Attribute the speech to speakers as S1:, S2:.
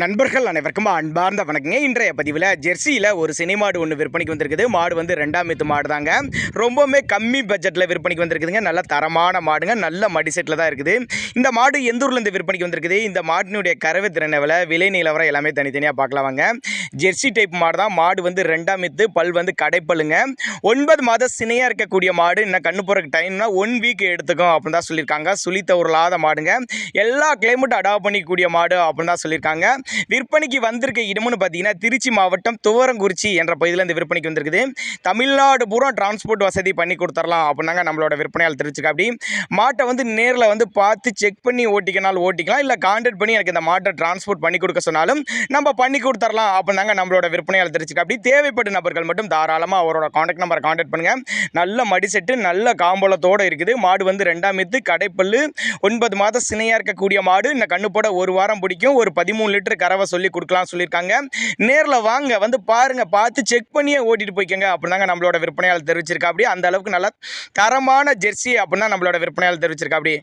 S1: நண்பர்கள் அனைவருக்கும் அன்பார்ந்த வணக்கங்க. இன்றைய பதிவில் ஜெர்சியில் ஒரு சினி மாடு ஒன்று விற்பனைக்கு வந்திருக்குது. மாடு வந்து ரெண்டாம் மீத்து மாடு தாங்க ரொம்பவுமே கம்மி பட்ஜெட்டில் விற்பனைக்கு வந்திருக்குதுங்க. நல்ல தரமான மாடுங்க. நல்ல மடி செட்டில் தான் இருக்குது. இந்த மாடு எந்த ஊர்லேருந்து விற்பனைக்கு வந்திருக்குது? இந்த மாட்டினுடைய கறவை திறனை விலை விலை நிலவரம் எல்லாமே தனித்தனியாக பார்க்கலாம் வாங்க. ஜெர்சி டைப் மாடு தான் மாடு வந்து ரெண்டாம் மீத்து பல் வந்து கடைப்பழுங்க ஒன்பது மாத சினையாக இருக்கக்கூடிய மாடு. இன்னும் கண்ணு போகிறக்கு டைம்னா ஒன் வீக் எடுத்துக்கும் அப்படின்னு தான் சொல்லியிருக்காங்க. சுழித்த உருளாத மாடுங்க. எல்லா கிளைமேட்டும் அடாப்ட் பண்ணிக்கக்கூடிய மாடு அப்படின்னு தான் சொல்லியிருக்காங்க. விற்பனைக்கு வந்திருக்க இடம்னு பார்த்தீங்கன்னா திருச்சி மாவட்டம் துவரங்குறிச்சி என்ற பகுதியில் இந்த விற்பனைக்கு வந்திருக்குது. தமிழ்நாடு பூரா டிரான்ஸ்போர்ட் வசதி பண்ணி கொடுத்துடலாம் அப்படின்னாங்க நம்மளோட விற்பனையால் தெரிஞ்சுக்க. அப்படி மாட்டை வந்து நேரில் வந்து பார்த்து செக் பண்ணி ஓட்டிக்கனாலும் ஓட்டிக்கலாம். இல்லை கான்டாக்ட் பண்ணி எனக்கு இந்த மாட்டை டிரான்ஸ்போர்ட் பண்ணி கொடுக்க சொன்னாலும் நம்ம பண்ணி கொடுத்துடலாம் அப்படின்னாங்க நம்மளோட விற்பனையால் தெரிஞ்சுக்க. அப்படி தேவைப்பட்ட நபர்கள் மட்டும் தாராளமாக அவரோட காண்டாக்ட் நம்பரை காண்டாக்ட் பண்ணுங்கள் நல்ல மடி செட்டு நல்ல காம்பளத்தோடு இருக்குது. மாடு வந்து ரெண்டாம் மீத்து கடைப்பல்லு ஒன்பது மாதம் சினையாக இருக்கக்கூடிய மாடு. இந்த கண்ணு போட ஒரு வாரம் பிடிக்கும். ஒரு பதிமூணு லிட்டர் கறவை சொல்லி கொடுக்கலாம் சொல்லியிருக்காங்க. நேரில் வாங்க வந்து பாருங்க பார்த்து செக் பண்ணியே ஓட்டிட்டு போய்க்கோங்க. அப்படின்னாங்க நம்மளோட விற்பனையாளர் தெரிவிச்சிருக்கா அப்படி அந்த அளவுக்கு நல்ல தரமான ஜெர்சி அப்படின்னா நம்மளோட விற்பனையாளர் தெரிவிச்சிருக்கா அப்படி